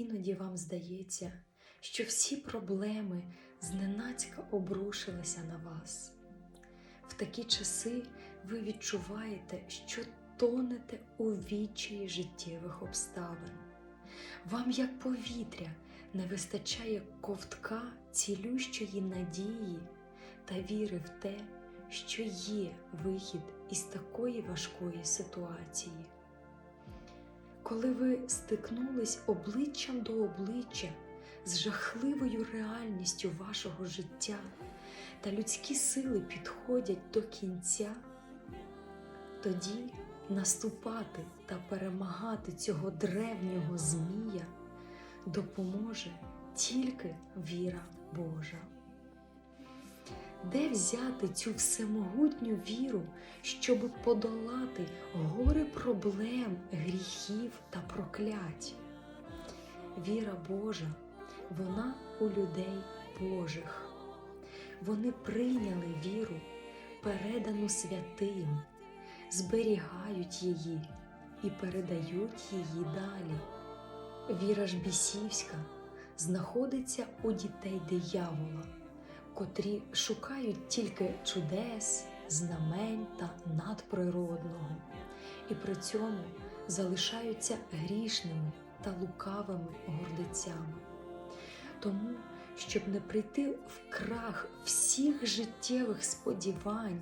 Іноді вам здається, що всі проблеми зненацька обрушилися на вас. В такі часи ви відчуваєте, що тонете у відчаї життєвих обставин. Вам, як повітря, не вистачає ковтка цілющої надії та віри в те, що є вихід із такої важкої ситуації. Коли ви стикнулись обличчям до обличчя з жахливою реальністю вашого життя та людські сили підходять до кінця, тоді наступати та перемагати цього древнього змія допоможе тільки віра Божа. Де взяти цю всемогутню віру, щоб подолати гори проблем, гріхів та проклять? Віра Божа, вона у людей Божих. Вони прийняли віру, передану святим, зберігають її і передають її далі. Віра ж бісівська знаходиться у дітей диявола, котрі шукають тільки чудес, знамень та надприродного, і при цьому залишаються грішними та лукавими гордицями. Тому, щоб не прийти в крах всіх життєвих сподівань,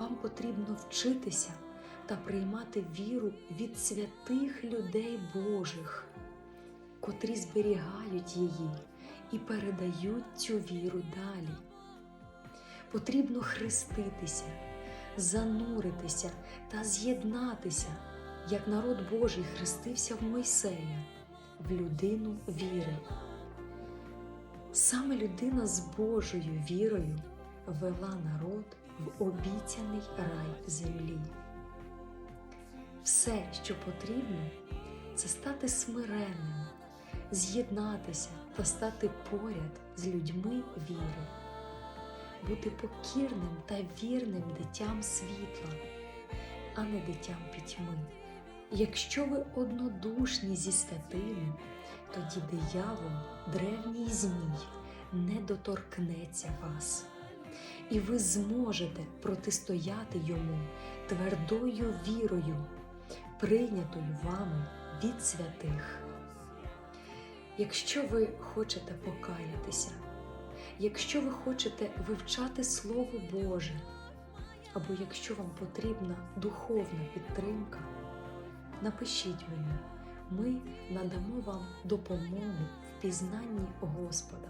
вам потрібно вчитися та приймати віру від святих людей Божих, котрі зберігають її і передають цю віру далі. Потрібно хреститися, зануритися та з'єднатися, як народ Божий хрестився в Мойсея, в людину віри. Саме людина з Божою вірою вела народ в обіцяний рай землі. Все, що потрібно, це стати смиренним, з'єднатися та стати поряд з людьми віри, бути покірним та вірним дитям світла, а не дитям пітьми. Якщо ви однодушні зі святими, тоді диявол, древній змій, не доторкнеться вас, і ви зможете протистояти йому твердою вірою, прийнятою вами від святих. Якщо ви хочете покаятися, якщо ви хочете вивчати Слово Боже, або якщо вам потрібна духовна підтримка, напишіть мені, ми надамо вам допомогу в пізнанні Господа.